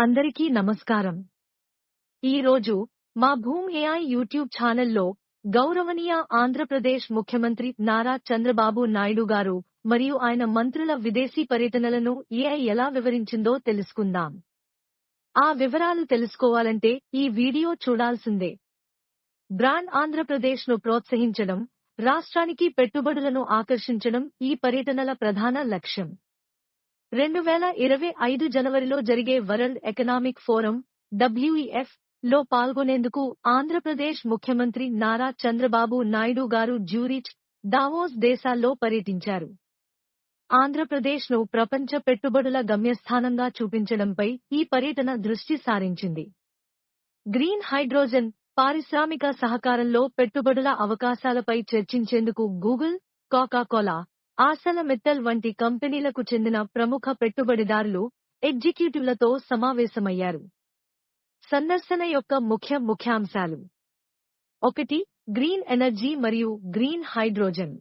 అందరికీ నమస్కారం. ఈరోజు మా భూమ్ ఏఐ యూట్యూబ్ ఛానల్లో గౌరవనీయ ఆంధ్రప్రదేశ్ ముఖ్యమంత్రి నారా చంద్రబాబు నాయుడు గారు మరియు ఆయన మంత్రుల విదేశీ పర్యటనలను ఏఐ ఎలా వివరించిందో తెలుసుకుందాం. ఆ వివరాలు తెలుసుకోవాలంటే ఈ వీడియో చూడాల్సిందే. బ్రాండ్ ఆంధ్రప్రదేశ్ను ప్రోత్సహించడం రాష్ట్రానికి పెట్టుబడులను ఆకర్షించడం ఈ పర్యటనల ప్రధాన లక్ష్యం. రెండు వేల ఇరవై ఐదు జనవరిలో జరిగే వరల్డ్ ఎకనామిక్ ఫోరం డబ్ల్యూఈఎఫ్లో పాల్గొనేందుకు ఆంధ్రప్రదేశ్ ముఖ్యమంత్రి నారా చంద్రబాబు నాయుడు గారు జ్యూరిచ్ దావోస్ దేశాల్లో పర్యటించారు. ఆంధ్రప్రదేశ్ను ప్రపంచ పెట్టుబడుల గమ్యస్థానంగా చూపించడంపై ఈ పర్యటన దృష్టి సారించింది. గ్రీన్ హైడ్రోజన్ పారిశ్రామిక సహకారంలో పెట్టుబడుల అవకాశాలపై చర్చించేందుకు గూగుల్ కోకాకోలా ఆసల మిత్తల్ వంటి కంపెనీలకు చెందిన ప్రముఖ పెట్టుబడిదారులు ఎగ్జిక్యూటివ్లతో సమావేశమయ్యారు. సందర్శన యొక్క ముఖ్య ముఖ్యాంశాలు. ఒకటి గ్రీన్ ఎనర్జీ మరియు green hydrogen.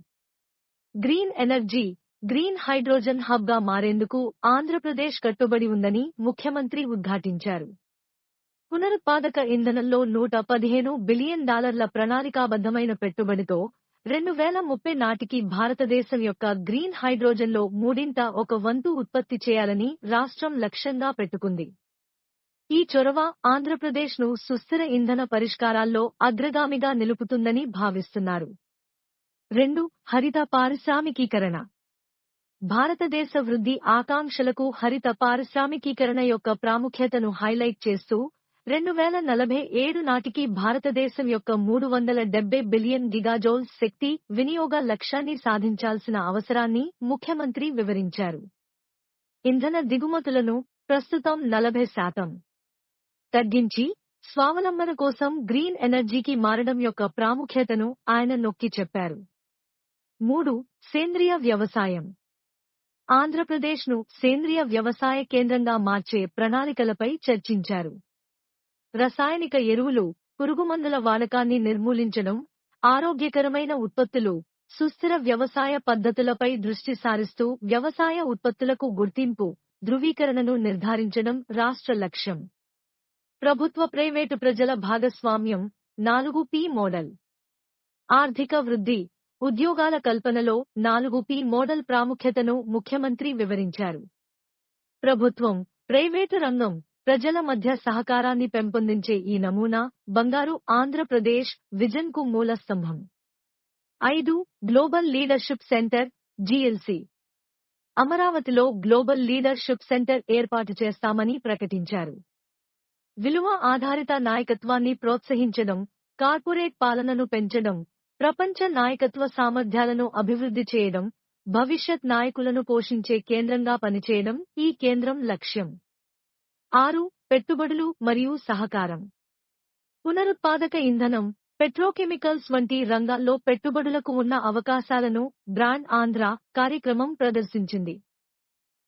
Green energy green hydrogen హబ్గా మారేందుకు ఆంధ్రప్రదేశ్ కట్టుబడి ఉందని ముఖ్యమంత్రి ఉద్ఘాటించారు. పునరుత్పాదక ఇంధనంలో నూట పదిహేను బిలియన్ డాలర్ల ప్రణాళికాబద్ధమైన పెట్టుబడితో రెండు వేల ముప్పై నాటికి భారతదేశం యొక్క గ్రీన్ హైడ్రోజన్లో మూడింట ఒక వంతు ఉత్పత్తి చేయాలని రాష్ట్రం లక్ష్యంగా పెట్టుకుంది. ఈ చొరవ ఆంధ్రప్రదేశ్ను సుస్థిర ఇంధన పరిష్కారాల్లో అగ్రగామిగా నిలుపుతుందని భావిస్తున్నారు. రెండు హరిత పారిశ్రామికీకరణ. భారతదేశ వృద్ధి ఆకాంక్షలకు హరిత పారిశ్రామికీకరణ యొక్క ప్రాముఖ్యతను హైలైట్ చేస్తూ రెండు వేల నలభై ఏడు నాటికి భారతదేశం యొక్క మూడు వందల డెబ్బై బిలియన్ గిగాజోల్ శక్తి వినియోగ లక్ష్యాన్ని సాధించాల్సిన అవసరాన్ని ముఖ్యమంత్రి వివరించారు. ఇంధన దిగుమతులను ప్రస్తుతం నలభై శాతం. తగ్గించి స్వావలంబన కోసం గ్రీన్ ఎనర్జీకి మారడం యొక్క ప్రాముఖ్యతను ఆయన నొక్కి చెప్పారు. మూడు సేంద్రియ వ్యవసాయం. ఆంధ్రప్రదేశ్ను సేంద్రియ వ్యవసాయ కేంద్రంగా మార్చే ప్రణాళికలపై చర్చించారు. రసాయనిక ఎరువులు పురుగుమందుల వాడకాన్ని నిర్మూలించడం ఆరోగ్యకరమైన ఉత్పత్తులు సుస్థిర వ్యవసాయ పద్ధతులపై దృష్టి సారిస్తూ వ్యవసాయ ఉత్పత్తులకు గుర్తింపు ధృవీకరణను నిర్ధారించడం రాష్ట్ర లక్ష్యం. ప్రభుత్వ ప్రైవేటు ప్రజల భాగస్వామ్యం నాలుగు పి మోడల్. ఆర్థిక వృద్ధి ఉద్యోగాల కల్పనలో నాలుగు పి మోడల్ ప్రాముఖ్యతను ముఖ్యమంత్రి వివరించారు. ప్రభుత్వం ప్రైవేటు రంగం ప్రజల మధ్య సహకారాన్ని పెంపొందించే ఈ నమూనా బంగారు ఆంధ్రప్రదేశ్ విజన్కు మూల స్తంభం. ఐదు గ్లోబల్ లీడర్షిప్ సెంటర్ జిఎల్సి. అమరావతిలో గ్లోబల్ లీడర్షిప్ సెంటర్ ఏర్పాటు చేస్తామని ప్రకటించారు. విలువ ఆధారిత నాయకత్వాన్ని ప్రోత్సహించడం కార్పొరేట్ పాలనను పెంచడం ప్రపంచ నాయకత్వ సామర్థ్యాలను అభివృద్ధి చేయడం భవిష్యత్ నాయకులను పోషించే కేంద్రంగా పనిచేయడం ఈ కేంద్రం లక్ష్యం. ఆరు పెట్టుబడులు మరియు సహకారం. పునరుత్పాదక ఇంధనం పెట్రోకెమికల్స్ వంటి రంగాల్లో పెట్టుబడులకు ఉన్న అవకాశాలను బ్రాండ్ ఆంధ్ర కార్యక్రమం ప్రదర్శించింది.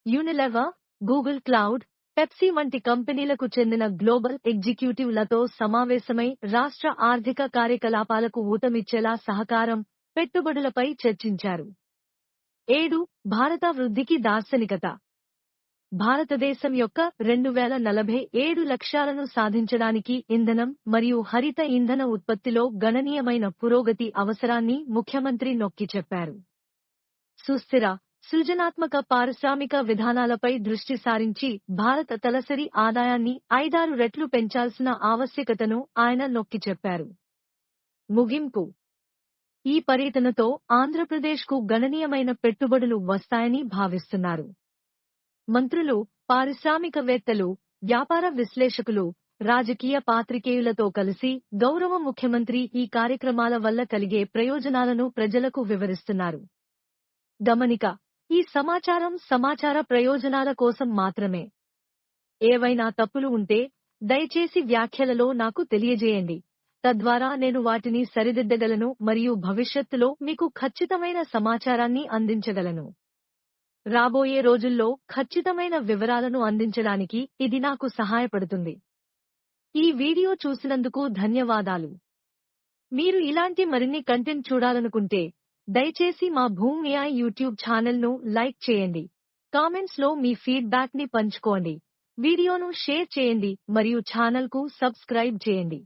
యూనిలెవర్ గూగుల్ క్లౌడ్ పెప్సీ వంటి కంపెనీలకు చెందిన గ్లోబల్ ఎగ్జిక్యూటివ్లతో సమావేశమై రాష్ట్ర ఆర్థిక కార్యకలాపాలకు ఊతమిచ్చేలా సహకారం పెట్టుబడులపై చర్చించారు. ఏడు భారత వృద్ధికి దార్శనికత. భారతదేశం యొక్క రెండు వేల నలభై ఏడు లక్ష్యాలను సాధించడానికి ఇంధనం మరియు హరిత ఇంధన ఉత్పత్తిలో గణనీయమైన పురోగతి అవసరాన్ని ముఖ్యమంత్రి నొక్కి చెప్పారు. సుస్థిర సృజనాత్మక పారిశ్రామిక విధానాలపై దృష్టి సారించి భారత తలసరి ఆదాయాన్ని ఐదారు రెట్లు పెంచాల్సిన ఆవశ్యకతను ఆయన నొక్కి చెప్పారు. ముగింపు. ఈ పర్యటనతో ఆంధ్రప్రదేశ్కు గణనీయమైన పెట్టుబడులు వస్తాయని భావిస్తున్నారు. మంత్రులు పారిశ్రామికవేత్తలు వ్యాపార విశ్లేషకులు రాజకీయ పాత్రికేయులతో కలిసి గౌరవ ముఖ్యమంత్రి ఈ కార్యక్రమాల వల్ల కలిగే ప్రయోజనాలను ప్రజలకు వివరిస్తున్నారు. గమనిక ఈ సమాచారం సమాచార ప్రయోజనాల కోసం మాత్రమే. ఏవైనా తప్పులు ఉంటే దయచేసి వ్యాఖ్యలలో నాకు తెలియజేయండి. తద్వారా నేను వాటిని సరిదిద్దగలను మరియు భవిష్యత్తులో మీకు ఖచ్చితమైన సమాచారాన్ని అందించగలను. రాబోయే రోజుల్లో ఖచ్చితమైన వివరాలను అందించడానికి ఇది నాకు సహాయపడుతుంది. ఈ వీడియో చూసినందుకు ధన్యవాదాలు. మీరు ఇలాంటి మరిన్ని కంటెంట్ చూడాలనుకుంటే దయచేసి మా భూమ్ ఏఐ యూట్యూబ్ ఛానల్ను లైక్ చేయండి. కామెంట్స్లో మీ ఫీడ్బ్యాక్ని పంచుకోండి. వీడియోను షేర్ చేయండి మరియు ఛానల్కు సబ్స్క్రైబ్ చేయండి.